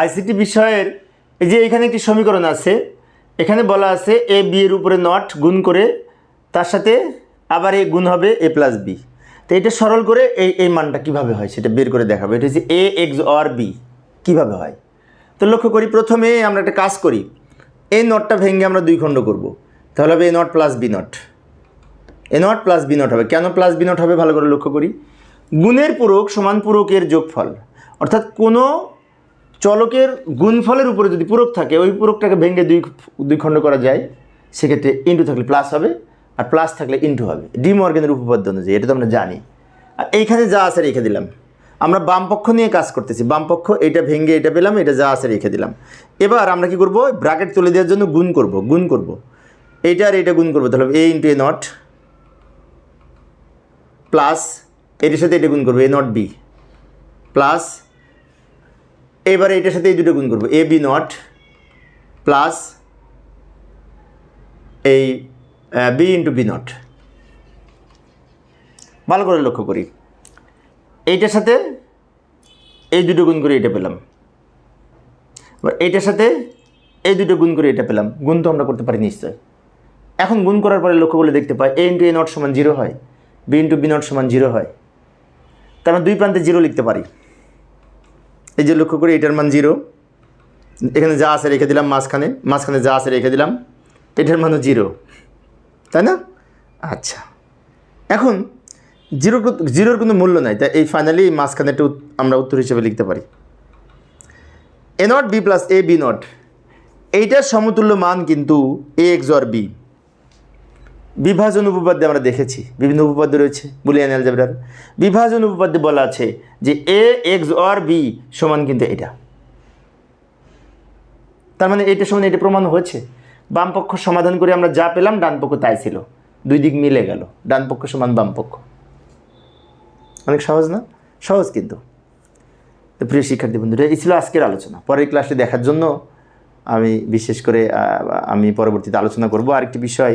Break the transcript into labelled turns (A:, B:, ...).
A: ICT বিষয়ের এই যে এখানে একটি সমীকরণ আছে, এখানে বলা আছে এ, বি এর উপরে নট গুণ করে তার সাথে আবার এ গুণ হবে এ প্লাস বি। তো এটা সরল করে এই এই মানটা কীভাবে হয় সেটা বের করে দেখাবো। এটা হচ্ছে এ, এক্স, অর, বি। কীভাবে হয়? তো লক্ষ্য করি, প্রথমে আমরা একটা কাজ করি। এই নটটা ভেঙে আমরা দুই খণ্ড করব। তাহলে হবে A not plus B not. A not plus B not হবে। কেন প্লাস বি নট হবে ভালো করে লক্ষ্য করি? গুণের পূরক সমান পূরকের যোগফল। অর্থাৎ কোনো চলকের গুণফলের উপরে যদি পূরক থাকে, ওই পূরকটাকে ভেঙে দুই দুই খণ্ড করা যায়, সেক্ষেত্রে ইন্টু থাকলে প্লাস হবে আর প্লাস থাকলে ইন্টু হবে। ডি মর্গেনের উপপাদ্য অনুযায়ী, এটা তো আমরা জানি। আর এইখানে যা আছে রেখে দিলাম। আমরা বাম পক্ষ নিয়ে কাজ করতেছি। বাম পক্ষ, এটা ভেঙে এটা পেলাম, এটা যা আছে রেখে দিলাম। এবার আমরা কি করব? ব্র্যাকেট তুলে দেওয়ার জন্য গুণ করব গুণ করব। এটা আর এটা গুণ করব, তাহলে A into A not plus এটির সাথে এটা গুণ করব এ নট বি প্লাস এবারে এটার সাথে এই দুটো গুণ করব, এ বি নট প্লাস এই বি ইন্টু বি নট। ভালো করে লক্ষ্য করি। এইটার সাথে এই দুটো গুণ করে এটা পেলাম। এইটার সাথে এই দুটো গুণ করে এটা পেলাম। গুণ তো আমরা করতে পারি নিশ্চয়। এখন গুণ করার পরে লক্ষ্য করলে দেখতে পাই, এ ইন্টু এ নট সমান জিরো হয়, বি ইন্টু বি নট সমান জিরো হয়। তার দুই প্রান্তে জিরো লিখতে পারি। এই যে লক্ষ্য করি, এটার মান জিরো। এখানে যা আছে রেখে দিলাম মাঝখানে মাঝখানে যা আছে রেখে দিলাম, এটার মানও জিরো। তাই না? আচ্ছা। এখন জিরো জিরোর কোনো মূল্য নাই, তাই এই ফাইনালি এই মাঝখানেটা আমরা উত্তর হিসেবে লিখতে পারি। A not B plus A B not এইটার সমতুল্য মান কিন্তু এ এক্স অর বি বিভাজন উপপাদ্যে আমরা দেখেছি, বিভিন্ন উপপাদ্য রয়েছে, বুলিয়ান অ্যালজেব্রার। বিভাজন উপপাদ্যে বলা আছে যে এ এক্স অর বি সমান কিন্তু এটা। তার মানে এটা সমান এটা প্রমাণ হয়েছে। বাম পক্ষ সমাধান করে আমরা যা পেলাম, ডান পক্ষ তাই ছিল। দুই দিক মিলে গেল, ডান পক্ষ সমান বাম পক্ষ। অনেক সহজ না? সহজ কিন্তু। তো প্রিয় শিক্ষার্থী বন্ধুরা, এই ছিল আজকের আলোচনা। পরের ক্লাসে দেখার জন্য আমি বিশেষ করে আমি পরবর্তীতে আলোচনা করব। আরেকটি বিষয়